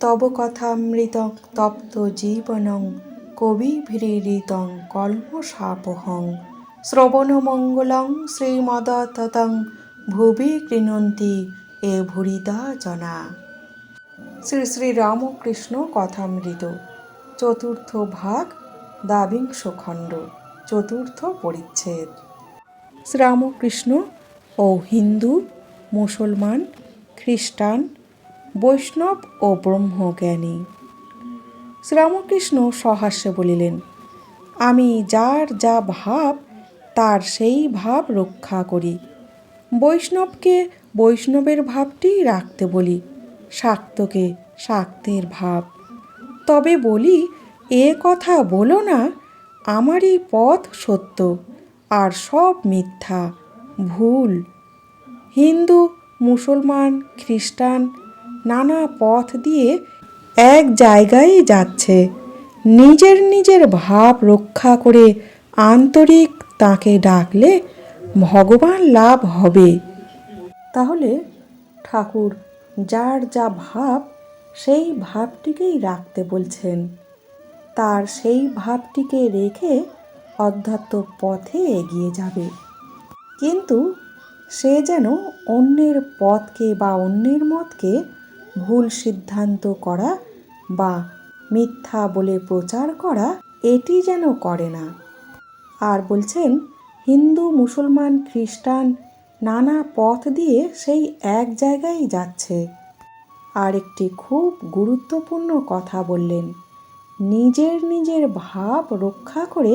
তব কথামৃতং তপ্ত জীবনং কবিভিরীতং কল্মষাপহং শ্রবণমঙ্গলং শ্রীমদততং, ভুবি গৃণন্তি এ ভুরিদা জনা। শ্রী শ্রী রামকৃষ্ণ কথামৃত, চতুর্থ ভাগ, দ্বাবিংশ খণ্ড, চতুর্থ পরিচ্ছেদ। শ্রীরামকৃষ্ণ ও হিন্দু, মুসলমান, খ্রিস্টান বৈষ্ণব ও ব্রহ্মজ্ঞানী। শ্রীরামকৃষ্ণ সহাস্যে বলিলেন, আমি যার যা ভাব, তার সেই ভাব রক্ষা করি। বৈষ্ণবকে বৈষ্ণবের ভাবটি রাখতে বলি, শাক্তকে শাক্তের ভাব। তবে বলি, এ কথা বলো না, আমারই পথ সত্য, আর সব মিথ্যা, ভুল। হিন্দু, মুসলমান, খ্রিস্টান নানা পথ দিয়ে এক জায়গায় যাচ্ছে। নিজের নিজের ভাব রক্ষা করে আন্তরিক তাকে ডাকলে ভগবান লাভ হবে। তাহলে ঠাকুর, যার যা ভাব, সেই ভাবটিকেই রাখতে বলছেন। তার সেই ভাবটিকে রেখে অধ্যাত্ম পথে এগিয়ে যাবে। কিন্তু সে যেন অন্যের পথকে বা অন্যের মতকে ভুল সিদ্ধান্ত করা বা মিথ্যা বলে প্রচার করা এটি যেন করে না। আর বলছেন, হিন্দু, মুসলমান, খ্রিস্টান নানা পথ দিয়ে সেই এক জায়গায় যাচ্ছে। আর একটি খুব গুরুত্বপূর্ণ কথা বললেন, নিজের নিজের ভাব রক্ষা করে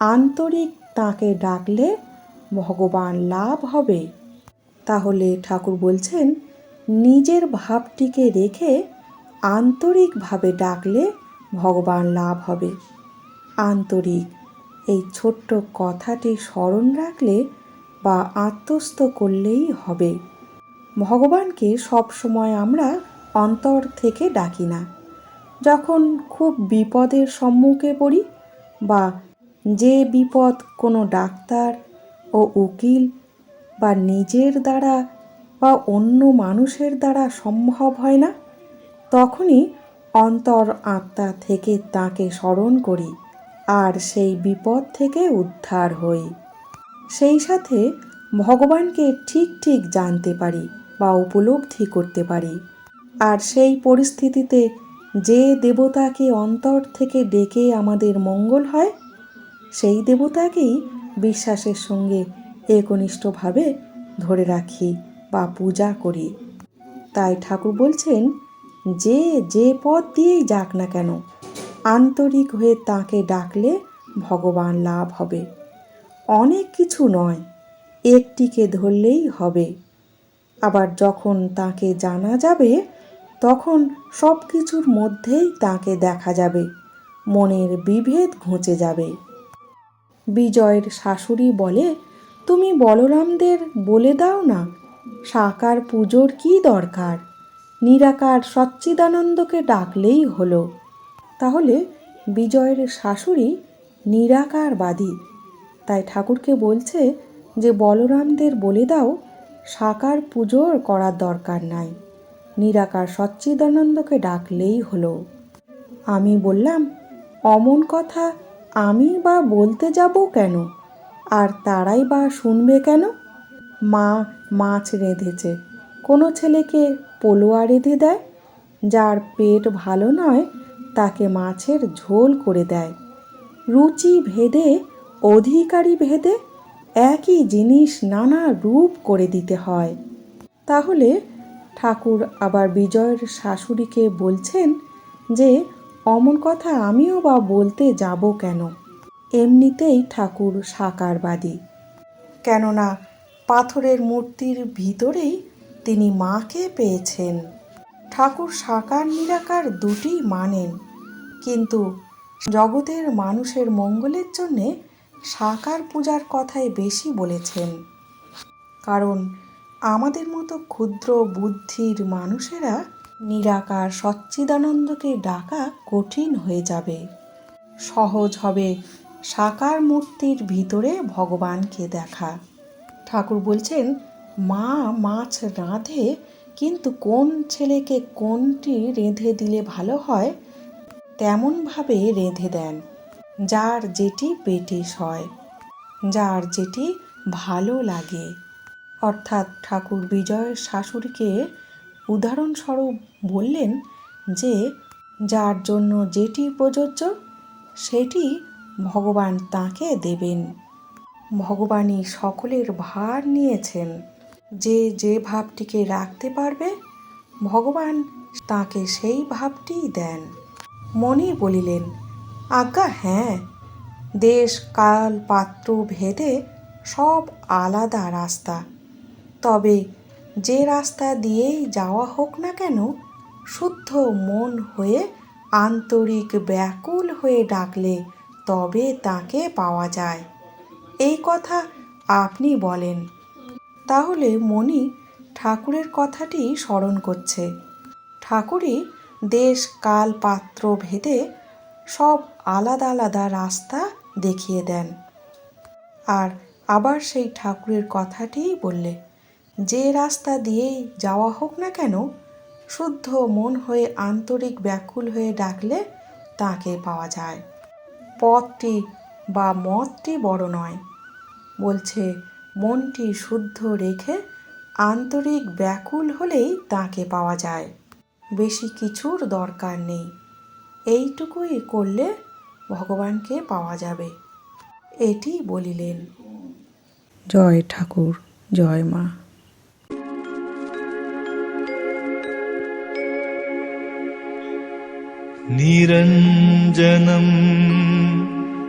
আন্তরিক তাকে ডাকলে ভগবান লাভ হবে। তাহলে ঠাকুর বলছেন নিজের ভাবটিকে রেখে আন্তরিকভাবে ডাকলে ভগবান লাভ হবে। আন্তরিক, এই ছোট্ট কথাটি স্মরণ রাখলে বা আত্মস্থ করলেই হবে। ভগবানকে সবসময় আমরা অন্তর থেকে ডাকি না। যখন খুব বিপদের সম্মুখে পড়ি বা যে বিপদ কোনো ডাক্তার ও উকিল বা নিজের দ্বারা বা অন্য মানুষের দ্বারা সম্ভব হয় না? তখনই অন্তর আত্মা থেকে তাকে স্মরণ করি আর সেই বিপদ থেকে উদ্ধার হই। সেই সাথে ভগবানকে ঠিক ঠিক জানতে পারি বা উপলব্ধি করতে পারি। আর সেই পরিস্থিতিতে যে দেবতাকে অন্তর থেকে ডেকে আমাদের মঙ্গল হয়, সেই দেবতাকেই বিশ্বাসের সঙ্গে একনিষ্ঠভাবে ধরে রাখি। বা পূজা করি। তাই ঠাকুর বলছেন, যে যে পথ দিয়েই যাক না কেন, আন্তরিক হয়ে তাকে ডাকলে ভগবান লাভ হবে। অনেক কিছু নয়, একটিকে ধরলেই হবে। আবার যখন তাকে জানা যাবে, তখন সব কিছুর মধ্যেই তাকে দেখা যাবে, মনের বিভেদ ঘুচে যাবে। বিজয়ের শাশুড়ি বলে, তুমি বলরামদের বলে দাও না সাকার পুজোর কি দরকার? নিরাকার সচ্চিদানন্দকে ডাকলেই হলো। তাহলে বিজয়ের শাশুড়ি নিরাকারবাদী। তাই ঠাকুরকে বলছে যে, বলরামদের বলে দাও, সাকার পুজোর করার দরকার নাই। নিরাকার সচ্চিদানন্দকে ডাকলেই হলো। আমি বললাম, অমন কথা আমি বা বলতে যাব কেন? আর তারাই বা শুনবে কেন? মা মাছ রেঁধেছে। কোনো ছেলেকে পোলোয়া রেঁধে দেয়, যার পেট ভালো নয়, তাকে মাছের ঝোল করে দেয়। রুচি ভেদে, অধিকারী ভেদে একই জিনিস নানা রূপ করে দিতে হয়। তাহলে ঠাকুর আবার বিজয়ের শাশুড়িকে বলছেন যে, অমন কথা আমিও বা বলতে যাব কেন? এমনিতেই ঠাকুর সাকারবাদী কেননা পাথরের মূর্তির ভিতরেই তিনি মাকে পেয়েছেন। ঠাকুর সাকার নিরাকার দুটি মানেন, কিন্তু জগতের মানুষের মঙ্গলের জন্যে সাকার পূজার কথাই বেশি বলেছেন। কারণ আমাদের মতো ক্ষুদ্র বুদ্ধির মানুষেরা নিরাকার সচ্চিদানন্দকে ডাকা কঠিন হয়ে যাবে। সহজ হবে সাকার মূর্তির ভিতরে ভগবানকে দেখা। ঠাকুর বলছেন, মা, মাছ রাঁধে, কিন্তু কোন ছেলেকে কোনটি রেঁধে দিলে ভালো হয়? তেমনভাবে রেঁধে দেন, যার যেটি পেটে হয়, যার যেটি ভালো লাগে। অর্থাৎ ঠাকুর বিজয়ের শাশুড়িকে উদাহরণস্বরূপ বললেন যে, যার জন্য যেটি প্রযোজ্য, সেটি ভগবান তাকে দেবেন। ভগবানই সকলের ভার নিয়েছেন। যে যে ভাবটিকে রাখতে পারবে, ভগবান তাকে সেই ভাবটিই দেন। মনি বলিলেন, আজ্ঞা হ্যাঁ দেশ, কাল, পাত্র, ভেদে সব আলাদা রাস্তা। তবে যে রাস্তা দিয়েই যাওয়া হোক না কেন, শুদ্ধ মন হয়ে আন্তরিক ব্যাকুল হয়ে ডাকলে তবে তাকে পাওয়া যায়। এই কথা আপনি বলেন। তাহলে মণি ঠাকুরের কথাটি স্মরণ করছে। ঠাকুরই দেশ, কাল, পাত্র, ভেদে সব আলাদা আলাদা রাস্তা দেখিয়ে দেন। আর আবার সেই ঠাকুরের কথাটিই বললে, যে রাস্তা দিয়েই যাওয়া হোক না কেন, শুদ্ধ মন হয়ে আন্তরিক ব্যাকুল হয়ে ডাকলে তাকে পাওয়া যায়। পথটি বা মতটি বড় নয় বলছে মনটি শুদ্ধ রেখে আন্তরিক ব্যাকুল হলেই তাকে পাওয়া যায় বেশি কিছুর দরকার নেই এইটুকুই করলে ভগবানকে পাওয়া যাবে এটি বলিলেন জয় ঠাকুর জয় মা निरञ्जनम्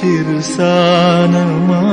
şirsanıma